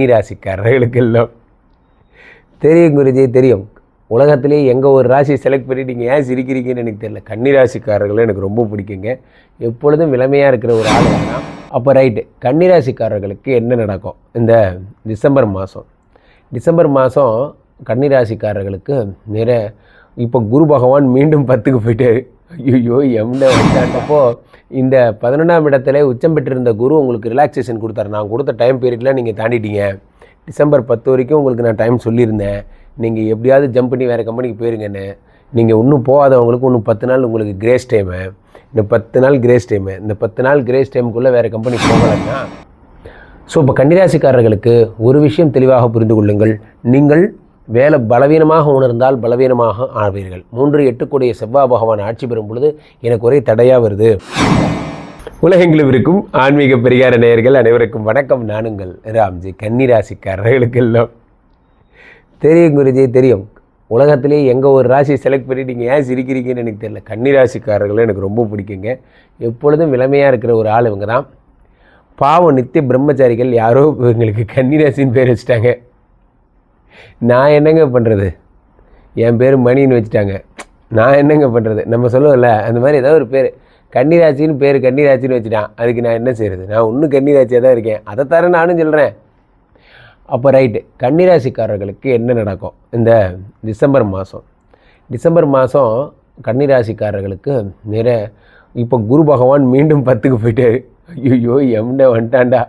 கன்னிராசிக்காரர்களுக்கெல்லாம் தெரியும் குருஜி தெரியும். உலகத்திலே எங்கே ஒரு ராசி செலக்ட் பண்ணி நீங்கள் ஏன் சிரிக்கிறீங்கன்னு எனக்கு தெரியல. கன்னிராசிக்காரர்களை எனக்கு ரொம்ப பிடிக்குங்க. எப்பொழுதும் இளமையாக இருக்கிற ஒரு ஆள் தான் அப்போ ரைட்டு கன்னிராசிக்காரர்களுக்கு என்ன நடக்கும்? இந்த டிசம்பர் மாதம் டிசம்பர் மாதம் கன்னிராசிக்காரர்களுக்கு நிற இப்போ குரு பகவான் மீண்டும் பத்துக்கு போயிட்டார். ஐயோ எம்ன வந்தாண்டப்போ இந்த பதினொன்றாம் இடத்துல உச்சம் பெற்றிருந்த குரு உங்களுக்கு ரிலாக்ஸேஷன் கொடுத்தாரு. நான் கொடுத்த டைம் பீரியடில் நீங்கள் தாண்டிட்டீங்க. டிசம்பர் பத்து வரைக்கும் உங்களுக்கு நான் டைம் சொல்லியிருந்தேன். நீங்கள் எப்படியாவது ஜம்ப் பண்ணி வேறு கம்பெனிக்கு போயிருங்கன்னு. நீங்கள் இன்னும் போகாதவங்களுக்கு இன்னும் பத்து நாள் உங்களுக்கு கிரேஸ் டைமு இந்த பத்து நாள் கிரேஸ் டைமு இந்த பத்து நாள் கிரேஸ் டைமுக்குள்ளே வேறு கம்பெனி போகலைன்னா ஸோ இப்போ கன்னிராசிக்காரர்களுக்கு ஒரு விஷயம் தெளிவாக புரிந்து கொள்ளுங்கள். நீங்கள் வேலை பலவீனமாக உணர்ந்தால் பலவீனமாக ஆவீர்கள். மூன்று எட்டுக்குடைய செவ்வாய் பகவான் ஆட்சி பெறும் பொழுது எனக்கு ஒரே தடையாக வருது. உலகெங்கிலும் இருக்கும் ஆன்மீக பெரியார நேயர்கள் அனைவருக்கும் வணக்கம். நானுங்கள் ராம்ஜி. கன்னிராசிக்காரர்களுக்கெல்லாம் தெரியும் குருஜி தெரியும். உலகத்திலே எங்கே ஒரு ராசி செலக்ட் பண்ணி நீங்கள் ஏன் சிரிக்கிறீங்கன்னு எனக்கு தெரியல. கன்னிராசிக்காரர்களை எனக்கு ரொம்ப பிடிக்குங்க. எப்பொழுதும் இளமையாக இருக்கிற ஒரு ஆள் இவங்க தான் பாவம் நித்திய பிரம்மச்சாரிகள் யாரோ இவங்களுக்கு கன்னிராசின்னு பேர் வச்சுட்டாங்க. நான் என்னங்க பண்ணுறது என் பேர் மணின்னு வச்சுட்டாங்க. நான் என்னங்க பண்ணுறது நம்ம சொல்லுவோம்ல அந்த மாதிரி ஏதாவது ஒரு பேர். கன்னிராசின்னு பேர் கன்னிராசின்னு வச்சுட்டான். அதுக்கு நான் என்ன செய்கிறது நான் இன்னும் கன்னிராசியாக தான் இருக்கேன். அதை தர நானும் சொல்கிறேன் அப்போ ரைட்டு கன்னிராசிக்காரர்களுக்கு என்ன நடக்கும்? இந்த டிசம்பர் மாதம் டிசம்பர் மாதம் கன்னிராசிக்காரர்களுக்கு நிறைய இப்போ குரு பகவான் மீண்டும் பத்துக்கு போயிட்டார். ஐயோ எம்ன வந்துட்டான்டா.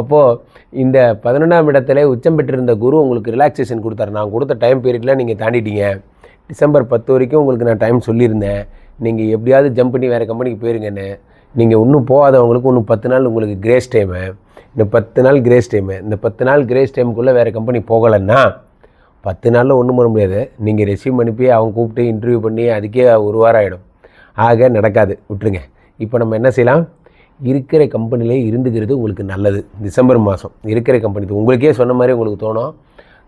அப்போது இந்த பதினொன்றாம் இடத்துல உச்சம் பெற்றிருந்த குரு உங்களுக்கு ரிலாக்ஸேஷன் கொடுத்தாரு. நான் கொடுத்த டைம் பீரியடில் நீங்கள் தாண்டிட்டீங்க. டிசம்பர் பத்து வரைக்கும் உங்களுக்கு நான் டைம் சொல்லியிருந்தேன். நீங்கள் எப்படியாவது ஜம்ப் பண்ணி வேறு கம்பெனிக்கு போயிருங்கன்னு. நீங்கள் இன்னும் போகாதவங்களுக்கு இன்னும் பத்து நாள் உங்களுக்கு கிரேஸ் டைமு இந்த பத்து நாள் கிரேஸ் டைமு இந்த பத்து நாள் கிரேஸ் டைமுக்குள்ளே வேறு கம்பெனி போகலைன்னா பத்து நாளில் ஒன்றும் பண்ண முடியாது. நீங்கள் ரெசியூம் அனுப்பி அவங்க கூப்பிட்டு இன்டர்வியூ பண்ணி அதுக்கே ஒரு வாரம் ஆகிடும் ஆக நடக்காது. விட்டுருங்க. இப்போ நம்ம என்ன செய்யலாம்? இருக்கிற கம்பெனிலே இருந்துக்கிறது உங்களுக்கு நல்லது. டிசம்பர் மாதம் இருக்கிற கம்பெனி. உங்களுக்கே சொன்ன மாதிரி உங்களுக்கு தோணும்.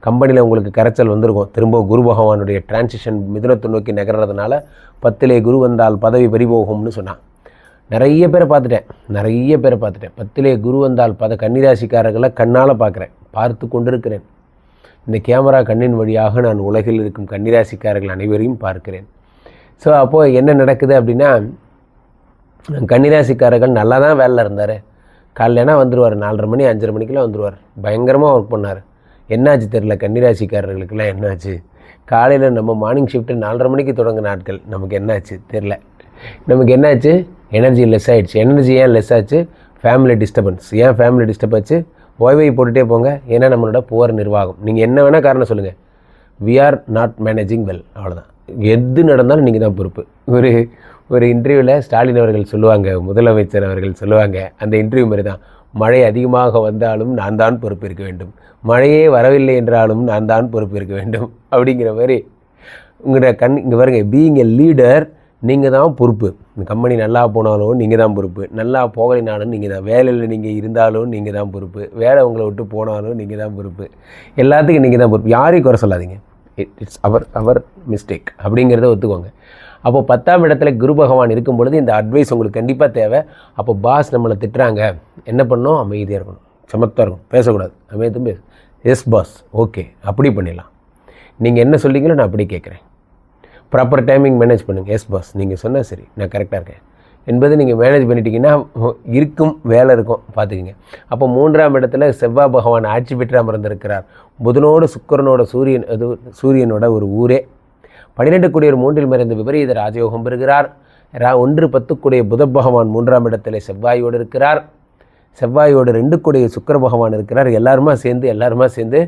கம்பெனியில் உங்களுக்கு கரைச்சல் வந்திருக்கும். திரும்ப குரு பகவானுடைய டிரான்சிஷன் மிதுனத்தை நோக்கி நகர்றதுனால பத்திலே குரு வந்தால் பதவி பறிபோகும்னு சொன்னான். நிறைய பேரை பார்த்துட்டேன். நிறைய பேரை பார்த்துட்டேன். பத்திலே குரு வந்தால் பத கன்னிராசிக்காரர்களை கண்ணால் பார்க்குறேன். பார்த்து கொண்டிருக்கிறேன். இந்த கேமரா கண்ணின் வழியாக நான் உலகில் இருக்கும் கன்னிராசிக்காரர்கள் அனைவரையும் பார்க்கிறேன். ஸோ அப்போது என்ன நடக்குது அப்படின்னா கன்னிராசிக்காரர்கள் நல்லா தான் வேலையில் இருந்தார். காலையிலனா வந்துடுவார் நாலரை மணி அஞ்சரை மணிக்கெலாம் வந்துடுவார் பயங்கரமாக ஒர்க் பண்ணார். என்னாச்சு தெரில கன்னிராசிக்காரர்களுக்கெல்லாம் என்னாச்சு? காலையில் நம்ம மார்னிங் ஷிஃப்ட்டு நாலரை மணிக்கு தொடங்க நாட்கள். நமக்கு என்னாச்சு? தெரில நமக்கு என்னாச்சு? எனர்ஜி லெஸ் ஆகிடுச்சு எனர்ஜி ஏன் லெஸ் ஆச்சு? ஃபேமிலி டிஸ்டர்பன்ஸ் ஏன் ஃபேமிலி டிஸ்டர்ப் ஆச்சு? ஓய்வை போட்டுகிட்டே போங்க. ஏன்னா நம்மளோட புவர் நிர்வாகம். நீங்கள் என்ன வேணால் காரணம் சொல்லுங்கள் we are not managing well அவ்வளோதான் எது நடந்தாலும் நீங்கள் தான் பொறுப்பு. ஒரு ஒரு இன்டர்வியூவில் ஸ்டாலின் அவர்கள் சொல்லுவாங்க முதலமைச்சர் அவர்கள் சொல்லுவாங்க அந்த இன்டர்வியூ மாதிரி தான். மழை அதிகமாக வந்தாலும் நான் தான் பொறுப்பு இருக்க வேண்டும். மழையே வரவில்லை என்றாலும் நான் தான் பொறுப்பு இருக்க வேண்டும். அப்படிங்கிற மாதிரி உங்களோட கண் இங்கே பாருங்கள் பீயிங் எ லீடர் நீங்கள் தான் பொறுப்பு. இந்த கம்பெனி நல்லா போனாலும் நீங்கள் தான் பொறுப்பு. நல்லா போகலைனாலும் நீங்கள் தான். வேலையில் நீங்கள் இருந்தாலும் நீங்கள் தான் பொறுப்பு. வேலை உங்களை விட்டு போனாலும் நீங்கள் தான் பொறுப்பு. எல்லாத்துக்கும் நீங்கள் தான் பொறுப்பு. யாரையும் குறை சொல்லாதீங்க. It it's our our mistake அப்படிங்கிறத ஒத்துக்கோங்க. அப்போ பத்தாம் இடத்துல குரு பகவான் இருக்கும் பொழுது இந்த அட்வைஸ் உங்களுக்கு கண்டிப்பாக தேவை. அப்போ பாஸ் நம்மளை திட்டுறாங்க. என்ன பண்ணணும் அமைதியாக இருக்கணும். சமத்தாக இருக்கும் பேசக்கூடாது. அமைதியும் பேச. எஸ் பாஸ் ஓகே அப்படி பண்ணிடலாம். நீங்கள் என்ன சொல்லிங்களோ நான் அப்படி கேட்குறேன். ப்ராப்பர் டைமிங் மேனேஜ் பண்ணுங்கள் எஸ் பாஸ் நீங்கள் சொன்னால் சரி. நான் கரெக்டாக இருக்கேன். என்பது நீங்கள் மேனேஜ் பண்ணிட்டீங்கன்னா இருக்கும் வேலை இருக்கும். பார்த்துக்கிங்க. அப்போ மூன்றாம் இடத்துல செவ்வாய் பகவான் ஆட்சி பெற்றாமல் இருந்திருக்கிறார். புதனோட சுக்கரனோட சூரியன் அது சூரியனோட ஒரு ஊரே. பன்னிரெண்டு குடியர் மூன்றில் மறைந்த விபரீத ராஜயோகம் பெறுகிறார். ரா ஒன்று பத்துக்குடைய புத பகவான் மூன்றாம் இடத்துல செவ்வாயோடு இருக்கிறார். செவ்வாயோடு ரெண்டு கூடிய சுக்கர பகவான் இருக்கிறார். எல்லாருமா சேர்ந்து எல்லாருமா சேர்ந்து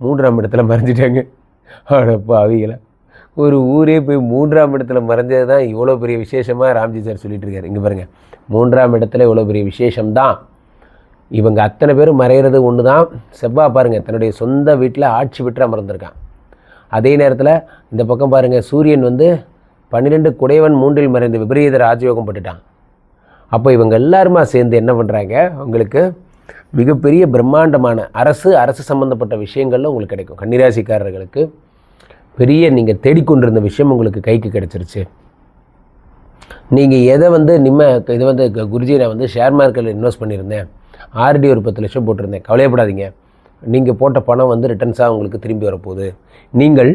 மூன்றாம் இடத்துல மறைஞ்சிட்டாங்க. அடப்பா அவங்கள ஒரு ஊரே போய் மூன்றாம் இடத்துல மறைஞ்சது தான் இவ்வளோ பெரிய விசேஷமாக ராம்ஜி சார் சொல்லிட்டு இருக்காரு. இங்கே பாருங்கள் மூன்றாம் இடத்துல இவ்வளோ பெரிய விசேஷம்தான். இவங்க அத்தனை பேரும் மறைகிறது ஒன்று தான் செவ்வாய் பாருங்கள் தன்னுடைய சொந்த வீட்டில் ஆட்சி பெற்று அமர்ந்திருக்கான். அதே நேரத்தில் இந்த பக்கம் பாருங்கள் சூரியன் வந்து பன்னிரெண்டு குடைவன் மூன்றில் மறைந்து விபரீத ராஜயோகம் பட்டுட்டான் அப்போ இவங்க எல்லாருமா சேர்ந்து என்ன பண்ணுறாங்க உங்களுக்கு மிகப்பெரிய பிரம்மாண்டமான அரசு அரசு சம்மந்தப்பட்ட விஷயங்கள்ல உங்களுக்கு கிடைக்கும். கன்னிராசிக்காரர்களுக்கு பெரிய நீங்கள் தேடிக்கொண்டிருந்த விஷயம் உங்களுக்கு கைக்கு கிடைச்சிருச்சு. நீங்கள் எதை வந்து நிம்ம இது வந்து குருஜி நான் வந்து ஷேர் மார்க்கெட்டில் இன்வெஸ்ட் பண்ணியிருந்தேன். ஆர்டி ஒரு பத்து லட்சம் போட்டிருந்தேன். கவலையப்படாதீங்க. நீங்கள் போட்ட பணம் வந்து ரிட்டர்ன்ஸாக உங்களுக்கு திரும்பி வரப்போகுது. நீங்கள்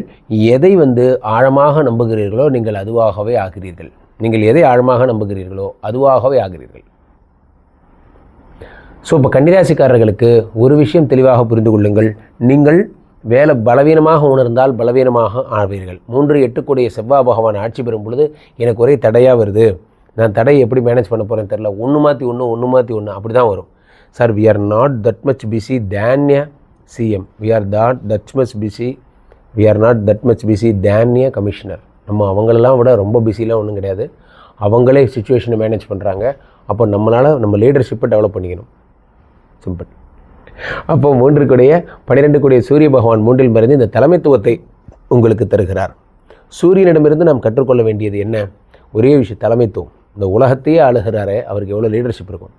எதை வந்து ஆழமாக நம்புகிறீர்களோ நீங்கள் அதுவாகவே ஆகிறீர்கள். நீங்கள் எதை ஆழமாக நம்புகிறீர்களோ அதுவாகவே ஆகிறீர்கள். ஸோ இப்போ கன்னிராசிக்காரர்களுக்கு ஒரு விஷயம் தெளிவாக புரிந்து கொள்ளுங்கள். நீங்கள் வேலை பலவீனமாக உணர்ந்தால் பலவீனமாக ஆவீர்கள். மூன்று எட்டுக்குடைய செவ்வாய் பகவான் ஆட்சி பெறும் பொழுது எனக்கு ஒரே தடையாக வருது. நான் தடையை எப்படி மேனேஜ் பண்ண போகிறேன்னு தெரில ஒன்று மாற்றி ஒன்று ஒன்று மாற்றி ஒன்று அப்படி தான் வரும். Sir we are not that much busy தேன்ய CM we are that that much busy we are not that much busy தேன்ய commissioner நம்ம அவங்களெல்லாம் விட ரொம்ப பிஸிலாம் ஒன்றும் கிடையாது. அவங்களே சுச்சுவேஷனை மேனேஜ் பண்ணுறாங்க அப்போ நம்மளால் நம்ம லீடர்ஷிப்பை டெவலப் பண்ணிக்கணும். சிம்பிள் அப்போ மூன்று கூடிய பன்னிரெண்டு கூடிய சூரிய பகவான் மூன்றில் மறைந்து இந்த தலைமைத்துவத்தை உங்களுக்கு தருகிறார். சூரியனிடமிருந்து நாம் கற்றுக்கொள்ள வேண்டியது என்ன? ஒரே விஷயம் தலைமைத்துவம். இந்த உலகத்தையே ஆளுகிறாரே அவருக்கு எவ்வளோ லீடர்ஷிப் இருக்கும்?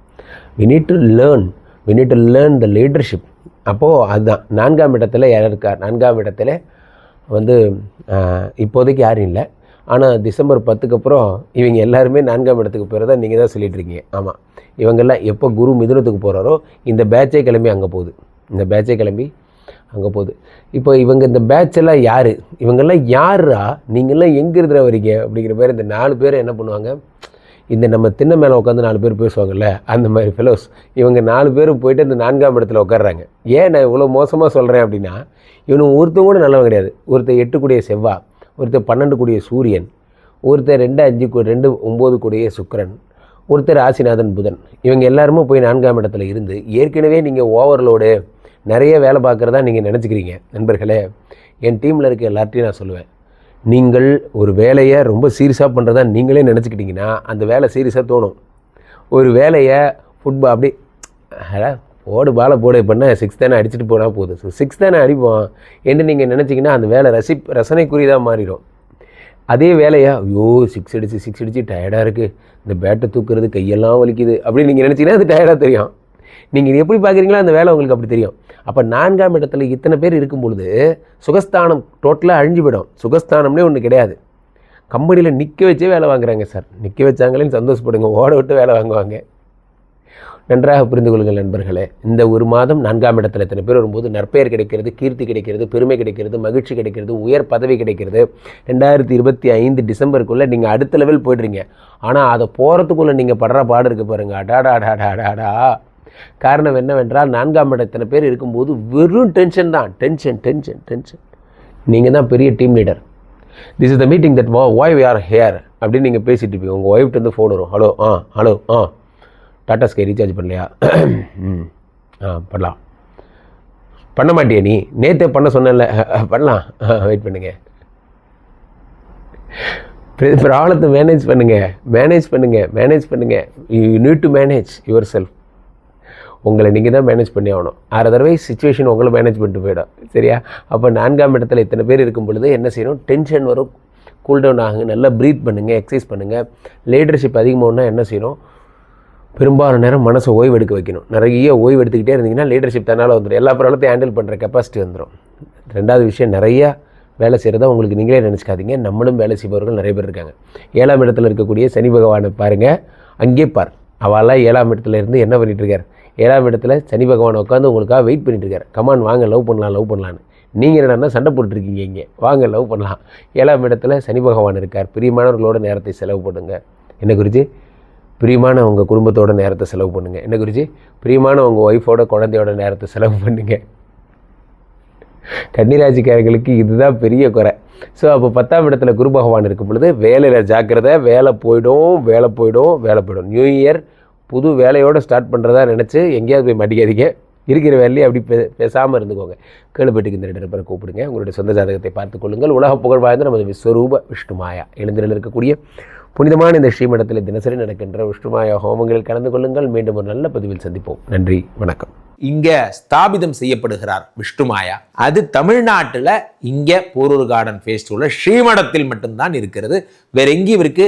We need to learn we need to learn the leadership அப்போது அதுதான் நான்காம் இடத்துல யார் இருக்கார் நான்காம் இடத்துல வந்து இப்போதைக்கு யாரும் இல்லை. ஆனால் டிசம்பர் பத்துக்கு அப்புறம் இவங்க எல்லாருமே நான்காம் இடத்துக்கு போகிறதா நீங்கள் தான் சொல்லிட்டுருக்கீங்க ஆமாம் இவங்கெல்லாம் எப்போ குரு மிதுனத்துக்கு போகிறாரோ இந்த பேட்சே கிளம்பி அங்கே போகுது. இந்த பேட்சே கிளம்பி அங்கே போகுது. இப்போ இவங்க இந்த பேட்ச் எல்லாம் யார்? இவங்கெல்லாம் யாரா நீங்கள்லாம் எங்கே இருக்கிற வரீங்க அப்படிங்கிற மாதிரி இந்த நாலு பேர் என்ன பண்ணுவாங்க? இந்த நம்ம தின்ன மேலே உட்காந்து நாலு பேர் பேசுவாங்கல்ல அந்த மாதிரி ஃபெலோஸ் இவங்க நாலு பேரும் போயிட்டு இந்த நான்காம் இடத்துல உட்காடுறாங்க ஏன் நான் இவ்வளோ மோசமாக சொல்கிறேன் அப்படின்னா இவனுக்கு ஒருத்தன் கூட நல்லவன் கிடையாது. ஒருத்தர் எட்டு கூடிய செவ்வா ஒருத்தர் பன்னெண்டு கூடிய சூரியன் ஒருத்தர் ரெண்டு அஞ்சு ரெண்டு ஒம்பது கூடிய சுக்கரன் ஒருத்தர் ஆசிநாதன் புதன். இவங்க எல்லாருமே போய் நான்காம் இடத்துல இருந்து ஏற்கனவே நீங்கள் ஓவர்லோடு நிறைய வேலை பார்க்குறதா நீங்கள் நினச்சிக்கிறீங்க. நண்பர்களே என் டீமில் இருக்க எல்லார்ட்டையும் நான் சொல்லுவேன். நீங்கள் ஒரு வேலையை ரொம்ப சீரியஸாக பண்ணுறதா நீங்களே நினச்சிக்கிட்டிங்கன்னா அந்த வேலை சீரியஸாக தோணும். ஒரு வேலையை ஃபுட்பால் அப்படி போடு பாலை போடு பண்ண சிக்ஸ் தானே அடிச்சுட்டு போனால் போதும். ஸோ சிக்ஸ் தானே அடிப்போம் என்று நீங்கள் நினச்சிங்கன்னா அந்த வேலை ரசி ரசனைக்குரியதாக மாறிடும். அதே வேலையா ஐயோ சிக்ஸ் அடிச்சு சிக்ஸ் அடிச்சு டயர்டாக இருக்குது இந்த பேட்டை தூக்குறது கையெல்லாம் வலிக்குது. அப்படின்னு நீங்கள் நினச்சிங்கன்னா அது டயர்டாக தெரியும். நீங்கள் எப்படி பார்க்குறீங்களோ அந்த வேலை உங்களுக்கு அப்படி தெரியும். அப்போ நான்காம் இடத்துல இத்தனை பேர் இருக்கும் பொழுது சுகஸ்தானம் டோட்டலாக அழிஞ்சு போயிடும். சுகஸ்தானம்னே ஒன்று கிடையாது. கம்பெனியில் நிற்க வச்சே வேலை வாங்குறாங்க சார். நிற்க வச்சாங்களேன்னு சந்தோஷப்படுங்க. ஓட விட்டு வேலை வாங்குவாங்க. நன்றாக புரிந்து கொள்ளுங்கள் நண்பர்களே. இந்த ஒரு மாதம் நான்காம் இடத்துல இத்தனை பேர் வரும்போது நற்பெயர் கிடைக்கிறது கீர்த்தி கிடைக்கிறது பெருமை கிடைக்கிறது மகிழ்ச்சி கிடைக்கிறது உயர் பதவி கிடைக்கிறது. ரெண்டாயிரத்தி இருபத்தி ஐந்து டிசம்பருக்குள்ளே நீங்கள் அடுத்த லெவல் போய்ட்றீங்க. ஆனால் அதை போகிறதுக்குள்ளே நீங்கள் படுற பாடு இருக்குது பாருங்க. அடாடா அடாடா அடாடா. காரணம் என்னவென்றால் நான்காம் இடத்தின பேர் இருக்கும்போது வெறும் டென்ஷன் தான். டென்ஷன் டென்ஷன் டென்ஷன் நீங்கள் தான் பெரிய team leader this is the meeting that வா வாய் வி ஆர் ஹேர் அப்படின்னு நீங்கள் பேசிட்டு இருப்பீங்க. உங்கள் ஒய்ஃப்ட்டு ஃபோன் வரும். ஹலோ ஆ ஹலோ ஆ. டாடா ஸ்கை ரீசார்ஜ் பண்ணலையா? ம் ஆ பண்ணலாம். பண்ண மாட்டியா நீ? நேற்றே பண்ண சொன்னேன்ல. பண்ணலாம். வெயிட் பண்ணுங்க. ப்ராப்ளத்தை மேனேஜ் பண்ணுங்கள் மேனேஜ் பண்ணுங்கள் மேனேஜ் பண்ணுங்கள் you need to manage yourself உங்களை நீங்கள் தான் மேனேஜ் பண்ணி ஆகணும். ஆர் தடவை சுச்சுவேஷன் உங்களை மேனேஜ் பண்ணிட்டு போயிடும். சரியா? அப்போ நான்காம் இடத்துல இத்தனை பேர் இருக்கும் பொழுது என்ன செய்யணும்? டென்ஷன் வரும். கூல் டவுன் ஆகுங்க. நல்லா ப்ரீத் பண்ணுங்கள் எக்ஸசைஸ் பண்ணுங்கள் லீடர்ஷிப் அதிகமாகனா என்ன செய்யணும்? பெரும்பாலான நேரம் மனசை ஓய்வு எடுக்க வைக்கணும். நிறைய ஓய்வு எடுத்துக்கிட்டே இருந்தீங்கன்னா லீடர்ஷிப் தன்னால் வந்துடும் எல்லா ப்ராப்ளத்தையும் ஹேண்டில் பண்ணுற கெப்பாசிட்டி வந்துடும் ரெண்டாவது விஷயம் நிறையா வேலை செய்கிறத உங்களுக்கு நீங்களே நினச்சிக்காதீங்க. நம்மளும் வேலை செய்பவர்கள் நிறைய பேர் இருக்காங்க. ஏழாம் இடத்துல இருக்கக்கூடிய சனி பகவானை பாருங்கள் அங்கே பார். அவெல்லாம் ஏழாம் இடத்துல இருந்து என்ன பண்ணிகிட்ருக்கார் இருக்கார்? ஏழாம் இடத்துல சனி பகவான் உட்காந்து உங்களுக்காக வெயிட் பண்ணிட்டுருக்காரு. கமான் வாங்க லவ் பண்ணலாம் லவ் பண்ணலான்னு நீங்கள் என்னென்னா சண்டை போட்டுருக்கீங்க இங்கே. வாங்க லவ் பண்ணலாம். ஏழாம் இடத்துல சனி பகவான் இருக்கார். பிரியமானவர்களோட நேரத்தை செலவு பண்ணுங்க. என்ன குறித்து பிரியமான உங்கள் குடும்பத்தோட நேரத்தை செலவு பண்ணுங்கள் என்ன குறித்து பிரியமான உங்கள் ஒய்ஃபோட குழந்தையோட நேரத்தை செலவு பண்ணுங்கள் கன்னிராசிக்காரர்களுக்கு இதுதான் பெரிய குறை. ஸோ அப்போ பத்தாம் இடத்துல குரு பகவான் இருக்கும் பொழுது வேலையில் ஜாக்கிரதை வேலை போயிடும் வேலை போயிடும் வேலை போயிடும். நியூ இயர் புது வேலையோடு ஸ்டார்ட் பண்ணுறதா நினச்சி எங்கேயாவது போய் மாட்டிக்காதீங்க இருக்கிற வேலையை அப்படி பே பேசாமல் இருந்துக்கோங்க. கேளுப்பட்டுக்கு இந்த ரெண்டு பேரை கூப்பிடுங்க. உங்களுடைய சொந்த ஜாதகத்தை பார்த்துக் கொள்ளுங்கள். உலக புகழ் வாய்ந்த நமது விஸ்வரூப விஷ்ணுமாயா எழுந்திரில் இருக்கக்கூடிய புனிதமான இந்த ஸ்ரீமடத்தில் தினசரி நடக்கின்ற விஷ்ணுமாயா ஹோமங்களில் கலந்து கொள்ளுங்கள். மீண்டும் ஒரு நல்ல பதிவில் சந்திப்போம். நன்றி வணக்கம். இங்கே ஸ்தாபிதம் செய்யப்படுகிறார் விஷ்ணுமாயா அது தமிழ்நாட்டில் இங்கே போரூர் கார்டன் ஃபேஸ்டிவலில் ஸ்ரீமடத்தில் மட்டும்தான் இருக்கிறது. வேற எங்கேயும் இவருக்கு